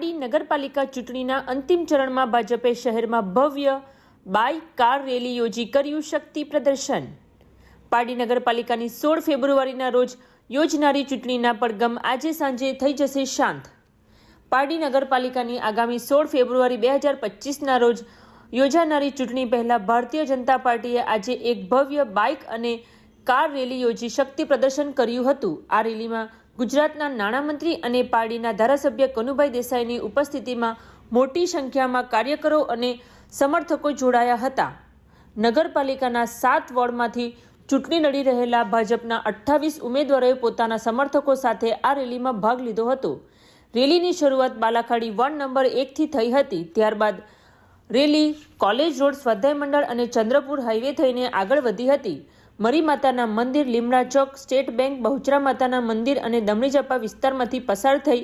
પારડી નગરપાલિકા ચૂંટણીના અંતિમ ચરણમાં ભાજપે શહેરમાં ભવ્ય બાઇક કાર રેલી યોજી કર્યું શક્તિ પ્રદર્શન. પારડી નગરપાલિકાની સોળ ફેબ્રુઆરીના રોજ યોજનારી ચૂંટણીના પડગમ આજે સાંજે થઈ જશે શાંત. પારડી નગરપાલિકાની આગામી સોળ ફેબ્રુઆરી બે હજાર પચીસના રોજ યોજાનારી ચૂંટણી પહેલા ભારતીય જનતા પાર્ટીએ આજે એક ભવ્ય બાઇક અને કાર રેલી યોજી શક્તિ પ્રદર્શન કર્યું હતું. આ રેલીમાં ગુજરાતના નાણામંત્રી અને પાર્ટીના ધારાસભ્ય કનુભાઈ દેસાઈની ઉપસ્થિતિમાં મોટી સંખ્યામાં કાર્યકરો અને સમર્થકો જોડાયા હતા. નગરપાલિકાના સાત વોર્ડમાંથી ચૂંટણી લડી રહેલા ભાજપના અઠ્ઠાવીસ ઉમેદવારોએ પોતાના સમર્થકો સાથે આ રેલીમાં ભાગ લીધો હતો. રેલીની શરૂઆત બાલાખાડી વન નંબર એકથી થઈ હતી. ત્યારબાદ રેલી કોલેજ રોડ સ્વાધ્યાય મંડળ અને ચંદ્રપુર હાઈવે થઈને આગળ વધી હતી. મરી માતાના મંદિર લીમડા ચોક, સ્ટેટ બેંક, બહુચરા માતાના મંદિર અને દમણીજપા વિસ્તારમાંથી પસાર થઈ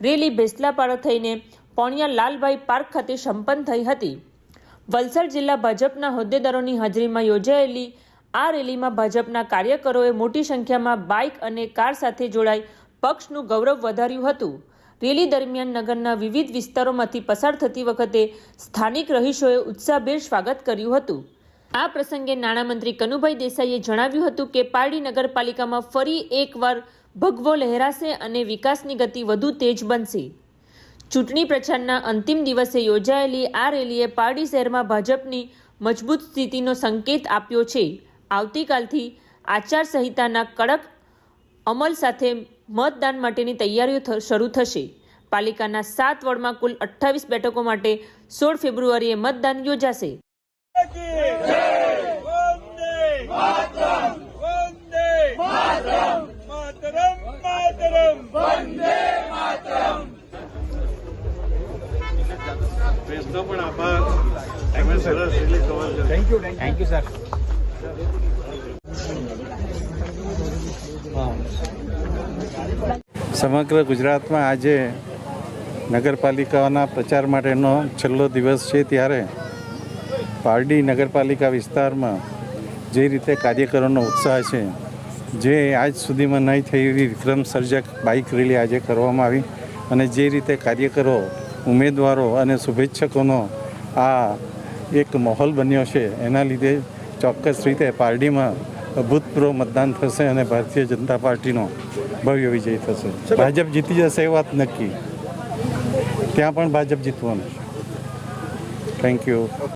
રેલી ભેસલાપાળા થઈને પોણિયા લાલભાઈ પાર્ક ખાતે સંપન્ન થઈ હતી. વલસાડ જિલ્લા ભાજપના હોદ્દેદારોની હાજરીમાં યોજાયેલી આ રેલીમાં ભાજપના કાર્યકરોએ મોટી સંખ્યામાં બાઇક અને કાર સાથે જોડાઈ પક્ષનું ગૌરવ વધાર્યું હતું. રેલી દરમિયાન નગરના વિવિધ વિસ્તારોમાંથી પસાર થતી વખતે સ્થાનિક રહીશોએ ઉત્સાહભેર સ્વાગત કર્યું હતું. આ પ્રસંગે નાણામંત્રી કનુભાઈ દેસાઈએ જણાવ્યું હતું કે પારડી નગરપાલિકામાં ફરી એકવાર ભગવો લહેરાશે અને વિકાસની ગતિ વધુ તેજ બનશે. ચૂંટણી પ્રચારના અંતિમ દિવસે યોજાયેલી આ રેલીએ પારડી શહેરમાં ભાજપની મજબૂત સ્થિતિનો સંકેત આપ્યો છે. આવતીકાલથી આચારસંહિતાના કડક અમલ સાથે મતદાન માટેની તૈયારીઓ શરૂ થશે. પાલિકાના સાત વોર્ડમાં કુલ અઠ્ઠાવીસ બેઠકો માટે સોળ ફેબ્રુઆરીએ મતદાન યોજાશે. પ્રેસનો પણ આભાર. તમે સરસ કવર કર્યું thank you thank you sir સમગ્ર ગુજરાતમાં આજે નગરપાલિકાના પ્રચાર માટેનો છેલ્લો દિવસ છે ત્યારે પારડી નગરપાલિકા વિસ્તારમાં જે રીતે કાર્યકરોનો ઉત્સાહ છે જે આજ સુધીમાં નહીં થઈ એવી વિક્રમ સર્જક બાઇક રેલી આજે કરવામાં આવી અને જે રીતે કાર્યકરો ઉમેદવારો અને શુભેચ્છકોનો આ એક માહોલ બન્યો છે. એના લીધે ચોક્કસ રીતે પાર્ટીમાં અભૂતપૂર્વ મતદાન થશે અને ભારતીય જનતા પાર્ટીનો ભવ્ય વિજય થશે. ભાજપ જીતી જશે એ વાત નક્કી. ત્યાં પણ ભાજપ જીતવાનું છે. Thank you